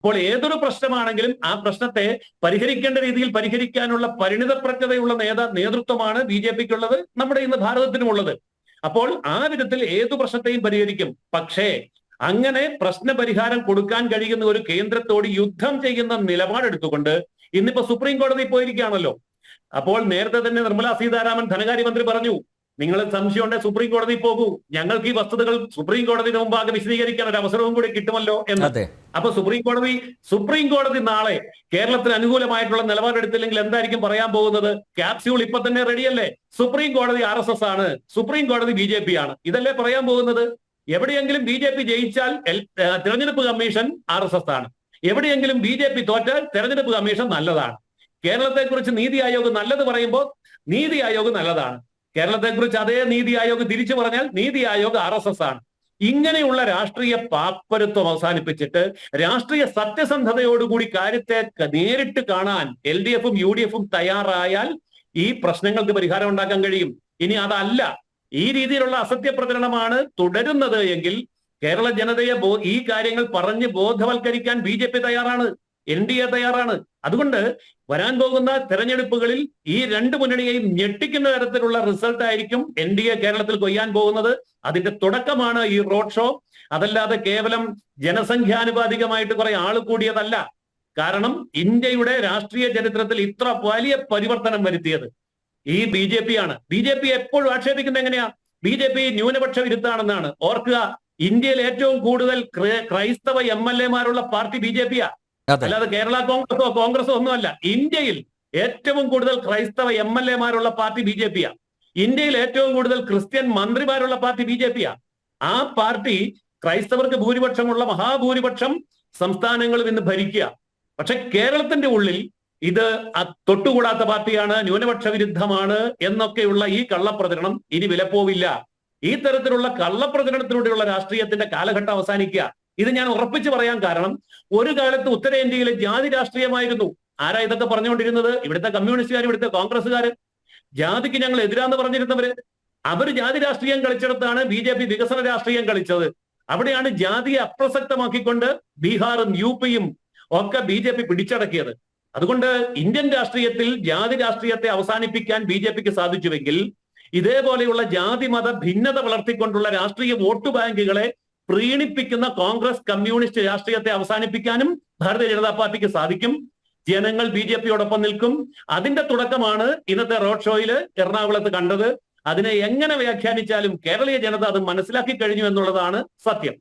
അപ്പോൾ ഏതൊരു പ്രശ്നമാണെങ്കിലും ആ പ്രശ്നത്തെ പരിഹരിക്കേണ്ട രീതിയിൽ പരിഹരിക്കാനുള്ള പരിണിതപ്രജ്ഞതയുള്ള നേതാ നേതൃത്വമാണ് ബി ജെ പിക്കുള്ളത് നമ്മുടെ ഇന്ന് ഭാരതത്തിനുമുള്ളത്. അപ്പോൾ ആ വിധത്തിൽ ഏതു പ്രശ്നത്തെയും പരിഹരിക്കും. പക്ഷേ അങ്ങനെ പ്രശ്ന പരിഹാരം കൊടുക്കാൻ കഴിയുന്ന ഒരു കേന്ദ്രത്തോട് യുദ്ധം ചെയ്യുന്ന നിലപാടെടുത്തുകൊണ്ട് ഇന്നിപ്പോ സുപ്രീം കോടതി പോയിരിക്കുകയാണല്ലോ. അപ്പോൾ നേരത്തെ തന്നെ നിർമ്മലാ സീതാരാമൻ ധനകാര്യമന്ത്രി പറഞ്ഞു നിങ്ങൾ സംശയമുണ്ടെങ്കിൽ സുപ്രീം കോടതി പോകൂ. ഞങ്ങൾക്ക് ഈ വസ്തുതകൾ സുപ്രീം കോടതി മുമ്പാകെ വിശദീകരിക്കാൻ ഒരു അവസരവും കൂടി കിട്ടുമല്ലോ എന്ന്. അപ്പൊ സുപ്രീം കോടതി സുപ്രീം കോടതി നാളെ കേരളത്തിന് അനുകൂലമായിട്ടുള്ള നിലപാടെടുത്തില്ലെങ്കിൽ എന്തായിരിക്കും പറയാൻ പോകുന്നത്? ക്യാപ്സ്യൂൾ ഇപ്പൊ തന്നെ റെഡിയല്ലേ? സുപ്രീം കോടതി ആർ എസ് എസ് ആണ്. സുപ്രീം കോടതി ബി ജെ പി ആണ്. ഇതല്ലേ പറയാൻ പോകുന്നത്? എവിടെയെങ്കിലും ബി ജെ പി ജയിച്ചാൽ തിരഞ്ഞെടുപ്പ് കമ്മീഷൻ ആർ എസ് എസ് ആണ്. എവിടെയെങ്കിലും ബി ജെ പി തോറ്റാൽ തെരഞ്ഞെടുപ്പ് കമ്മീഷൻ നല്ലതാണ്. കേരളത്തെക്കുറിച്ച് നീതി ആയോഗ് നല്ലത് പറയുമ്പോൾ നീതി ആയോഗ് നല്ലതാണ്. കേരളത്തെക്കുറിച്ച് അതേ നീതി ആയോഗ് തിരിച്ചു പറഞ്ഞാൽ NITI Aayog R S S ആണ്. ഇങ്ങനെയുള്ള രാഷ്ട്രീയ പാപ്പരത്വം അവസാനിപ്പിച്ചിട്ട് രാഷ്ട്രീയ സത്യസന്ധതയോടുകൂടി കാര്യത്തെ നേരിട്ട് കാണാൻ എൽ ഡി എഫും യു ഡി എഫും തയ്യാറായാൽ ഈ പ്രശ്നങ്ങൾക്ക് പരിഹാരം ഉണ്ടാക്കാൻ കഴിയും. ഇനി അതല്ല. ഈ രീതിയിലുള്ള അസത്യ പ്രചരണമാണ് തുടരുന്നത് എങ്കിൽ കേരള ജനതയെ ഈ കാര്യങ്ങൾ പറഞ്ഞ് ബോധവൽക്കരിക്കാൻ ബി തയ്യാറാണ്. എൻ ഡി എ തയ്യാറാണ്. അതുകൊണ്ട് വരാൻ പോകുന്ന തെരഞ്ഞെടുപ്പുകളിൽ ഈ രണ്ട് മുന്നണിയെയും ഞെട്ടിക്കുന്ന തരത്തിലുള്ള റിസൾട്ട് ആയിരിക്കും എൻ ഡി എ കേരളത്തിൽ കൊയ്യാൻ പോകുന്നത്. അതിന്റെ തുടക്കമാണ് ഈ റോഡ് ഷോ. അതല്ലാതെ കേവലം ജനസംഖ്യാനുപാതികമായിട്ട് കുറെ ആൾ കൂടിയതല്ല. കാരണം ഇന്ത്യയുടെ രാഷ്ട്രീയ ചരിത്രത്തിൽ ഇത്ര വലിയ പരിവർത്തനം വരുത്തിയത് ഈ ബി ജെ പി ആണ്. ബി ജെ പി എപ്പോഴും ആക്ഷേപിക്കുന്നത് എങ്ങനെയാ? ബി ജെ പി ന്യൂനപക്ഷ വിരുദ്ധാണെന്നാണ് ഓർക്കുക ഇന്ത്യയിൽ ഏറ്റവും കൂടുതൽ ക്രൈസ്തവ എം എൽ എമാരുള്ള പാർട്ടി ബി ജെ പിയാ അല്ലാതെ കേരള കോൺഗ്രസോ കോൺഗ്രസോ ഒന്നുമല്ല. ഇന്ത്യയിൽ ഏറ്റവും കൂടുതൽ ക്രൈസ്തവ എം എൽ എമാരുള്ള പാർട്ടി ബി ജെ പിയാ ഇന്ത്യയിൽ ഏറ്റവും കൂടുതൽ ക്രിസ്ത്യൻ മന്ത്രിമാരുള്ള പാർട്ടി ബി ജെ പിയാ ആ പാർട്ടി ക്രൈസ്തവർക്ക് ഭൂരിപക്ഷമുള്ള മഹാഭൂരിപക്ഷം സംസ്ഥാനങ്ങളും ഇന്ന് ഭരിക്കുക. പക്ഷെ കേരളത്തിന്റെ ഉള്ളിൽ ഇത് തൊട്ടുകൂടാത്ത പാർട്ടിയാണ് ന്യൂനപക്ഷ വിരുദ്ധമാണ് എന്നൊക്കെയുള്ള ഈ കള്ളപ്രചരണം ഇനി വിലപ്പോവില്ല. ഈ തരത്തിലുള്ള കള്ളപ്രചരണത്തിലൂടെയുള്ള രാഷ്ട്രീയത്തിന്റെ കാലഘട്ടം അവസാനിക്കുക. ഇത് ഞാൻ ഉറപ്പിച്ചു പറയാൻ കാരണം ഒരു കാലത്ത് ഉത്തരേന്ത്യയിലെ ജാതി രാഷ്ട്രീയമായിരുന്നു. ആരാ ഇതൊക്കെ പറഞ്ഞുകൊണ്ടിരുന്നത്? ഇവിടുത്തെ കമ്മ്യൂണിസ്റ്റുകാർ ഇവിടുത്തെ കോൺഗ്രസ്സുകാർ ജാതിക്ക് ഞങ്ങൾ എതിരാന്ന് പറഞ്ഞിരുന്നവര്. അവർ ജാതി രാഷ്ട്രീയം കളിച്ചിടത്താണ് ബി ജെ പി വികസന രാഷ്ട്രീയം കളിച്ചത്. അവിടെയാണ് ജാതിയെ അപ്രസക്തമാക്കിക്കൊണ്ട് ബീഹാറും യു പിയും ഒക്കെ ബി ജെ പി പിടിച്ചടക്കിയത്. അതുകൊണ്ട് ഇന്ത്യൻ രാഷ്ട്രീയത്തിൽ ജാതി രാഷ്ട്രീയത്തെ അവസാനിപ്പിക്കാൻ ബി ജെ പിക്ക് സാധിച്ചുവെങ്കിൽ ഇതേപോലെയുള്ള ജാതി മത ഭിന്നത വളർത്തിക്കൊണ്ടുള്ള രാഷ്ട്രീയ വോട്ട് ബാങ്കുകളെ പ്രീണിപ്പിക്കുന്ന കോൺഗ്രസ് കമ്മ്യൂണിസ്റ്റ് രാഷ്ട്രീയത്തെ അവസാനിപ്പിക്കാനും ഭാരതീയ ജനതാ പാർട്ടിക്ക് സാധിക്കും. ജനങ്ങൾ ബി ജെ പിയോടൊപ്പം നിൽക്കും. അതിന്റെ തുടക്കമാണ് ഇന്നത്തെ റോഡ് ഷോയിൽ എറണാകുളത്ത് കണ്ടത്. അതിനെ എങ്ങനെ വ്യാഖ്യാനിച്ചാലും കേരളീയ ജനത അത് മനസ്സിലാക്കി കഴിഞ്ഞു എന്നുള്ളതാണ് സത്യം.